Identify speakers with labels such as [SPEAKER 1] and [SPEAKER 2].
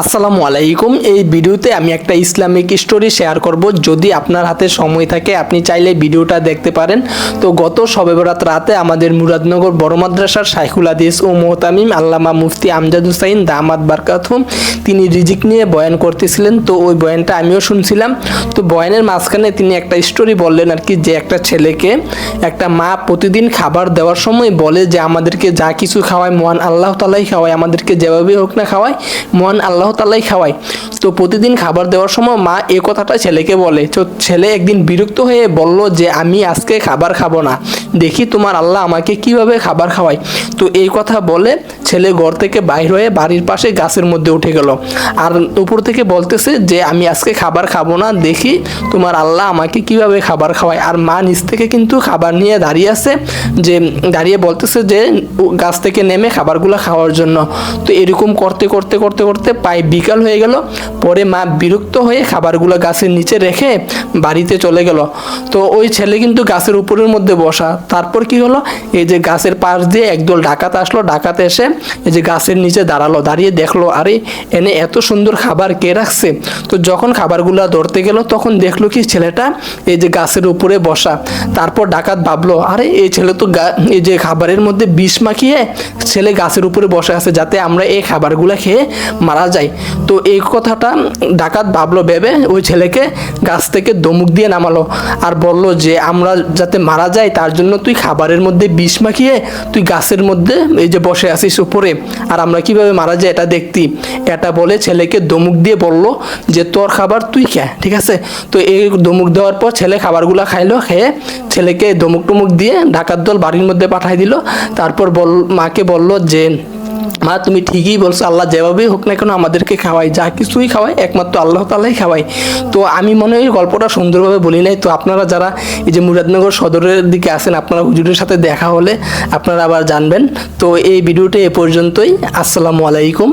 [SPEAKER 1] আসসালামু আলাইকুম। এই ভিডিওতে আমি একটা ইসলামিক স্টোরি শেয়ার করব। যদি আপনার হাতে সময় থাকে, আপনি চাইলে ভিডিওটা দেখতে পারেন। তো গত শবে বরাত রাতে আমাদের মুরাদনগর বড় মাদ্রাসার শাইখুল হাদিস ও মোহতামিম আল্লামা মুফতি আমজাদ হুসাইন দামাদ বারকাথুম তিনি রিজিক নিয়ে বয়ান করতেছিলেন। তো ওই বয়ানটা আমিও শুনছিলাম। তো বয়ানের মাঝখানে তিনি একটা স্টোরি বললেন আর কি, যে একটা ছেলেকে একটা মা প্রতিদিন খাবার দেওয়ার সময় বলে যে, আমাদেরকে যা কিছু খাওয়ায়, মহান আল্লাহ তালাই খাওয়ায়, আমাদেরকে যেভাবেই হোক না খাওয়ায়, মহান আল্লাহ তালাই খাওয়াই তো প্রতিদিন খাবার দেওয়ার সময় মা এ কথাটা ছেলেকে বলে। তো ছেলে একদিন বিরক্ত হয়ে বলল যে, আমি আজকে খাবার খাব না। দেখি তোমার আল্লাহ আমাকে কীভাবে খাবার খাওয়ায়। তো এই কথা বলে ছেলে ঘর থেকে বাইর হয়ে বাড়ির পাশে গাছের মধ্যে উঠে গেল। আর উপর থেকে বলতেছে যে, আমি আজকে খাবার খাব না, দেখি তোমার আল্লাহ আমাকে কীভাবে খাবার খাওয়ায়। আর মা নিচ থেকে কিন্তু খাবার নিয়ে দাঁড়িয়ে আছে, যে দাঁড়িয়ে বলতেছে যে গাছ থেকে নেমে খাবারগুলো খাওয়ার জন্য। তো এরকম করতে করতে করতে করতে প্রায় বিকাল হয়ে গেল। পরে মা বিরক্ত হয়ে খাবারগুলো গাছের নিচে রেখে বাড়িতে চলে গেল। তো ওই ছেলে কিন্তু গাছের উপরের মধ্যে বসা। তারপর কি হলো? এই যে গাছের পাশ দিয়ে একদল ডাকাত আসলো। ডাকাত এসে এই যে গাছের নিচে দাঁড়াল, দাঁড়িয়ে দেখল, আরে, এনে এত সুন্দর খাবার কে রাখছে? তো যখন খাবারগুলো ধরতে গেল, তখন দেখল কি ছেলেটা এই যে গাছের উপরে বসা। তারপর ডাকাত ভাবলো, আরে, এই ছেলে তো এই যে খাবারের মধ্যে বিষ মাখিয়ে ছেলে গাছের উপরে বসে আছে যাতে আমরা এই খাবারগুলো খেয়ে মারা যাই। তো এই কথাটা ডাকাত ভাবলো, ভেবে ওই ছেলেকে গাছ থেকে দমুক দিয়ে নামালো। আর বলল যে, আমরা যাতে মারা যাই, তার জন্য তুই খাবারের মধ্যে বিষ মাখিয়ে তুই গাছের মধ্যে এই যে বসে আসিস উপরে। আর আমরা কীভাবে মারা যায় এটা দেখতি। এটা বলে ছেলেকে দমুক দিয়ে বলল যে, তোর খাবার তুই খা, ঠিক আছে? তো এই দমুক দেওয়ার পর ছেলে খাবারগুলো খাইলো, খেয়ে ছেলেকে দমুক টমুক দিয়ে ঢাকার দল বাড়ির মধ্যে পাঠাই দিল। তারপর বল, মাকে বলল যে মা, তুমি ঠিকই বলছো, আল্লাহ যেভাবেই হোক না কেন আমাদেরকে খাওয়াই যা কিছুই খাওয়াই একমাত্র আল্লাহ তালাই খাওয়াই তো আমি মনে হয় গল্পটা সুন্দরভাবে বলি নাই। তো আপনারা যারা এই যে মুরাদনগর সদরের দিকে আসেন আপনারা হুজুরের সাথে দেখা হলে আপনারা আবার জানবেন। তো এই ভিডিওটা এ পর্যন্তই। আসসালামু আলাইকুম।